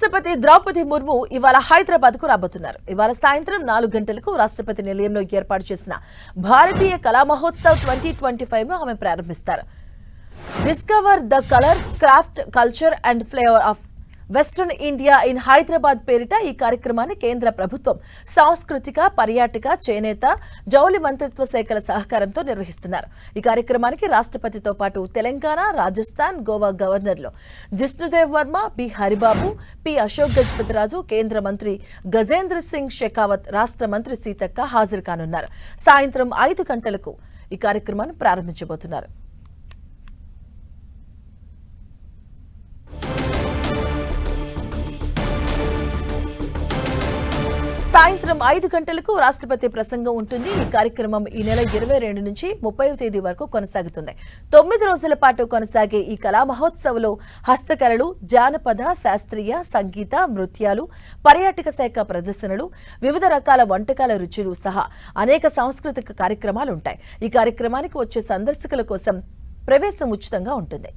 రాష్ట్రపతి ద్రౌపది ముర్ము ఇవాళ హైదరాబాద్కు రాబోతున్నారు. ఇవాళ సాయంత్రం నాలుగు గంటలకు రాష్ట్రపతి నిలయంలో ఏర్పాటు చేసిన భారతీయ కళా మహోత్సవ్ ట్వంటీ ట్వంటీ ఫైవ్ను ఆమె ప్రారంభిస్తారు. Discover the colour craft culture and flavour of western India in Hyderabad పేరిట ఈ కార్యక్రమాన్ని కేంద్ర ప్రభుత్వం సాంస్కృతిక పర్యాటక చేనేత జౌలి మంత్రిత్వ శాఖల సహకారంతో నిర్వహిస్తున్నారు. ఈ కార్యక్రమానికి రాష్ట్రపతితో పాటు తెలంగాణ రాజస్థాన్ గోవా గవర్నర్లు జిష్ణుదేవ్ వర్మ బి. హరిబాబు పి. అశోక్ గజపతిరాజు కేంద్ర మంత్రి గజేంద్ర సింగ్ షెకావత్ రాష్ట్ర మంత్రి సీతక్క హాజరు కానున్నారు. సాయంత్రం ఐదు గంటలకు ఈ కార్యక్రమాన్ని ప్రారంభించబోతున్నారు. సాయంత్రం ఐదు గంటలకు రాష్ట్రపతి ప్రసంగం ఉంటుంది. ఈ కార్యక్రమం ఈ నెల ఇరవై రెండు నుంచి ముప్పై తేదీ వరకు కొనసాగుతుంది. తొమ్మిది రోజుల పాటు కొనసాగే ఈ కళా మహోత్సవ్లో హస్తకళలు జానపద శాస్త్రీయ సంగీత నృత్యాలు పర్యాటక శాఖ ప్రదర్శనలు వివిధ రకాల వంటకాల రుచులు సహా అనేక సాంస్కృతిక కార్యక్రమాలు ఉంటాయి. ఈ కార్యక్రమానికి వచ్చే సందర్శకుల కోసం ప్రవేశం ఉచితంగా ఉంటుంది.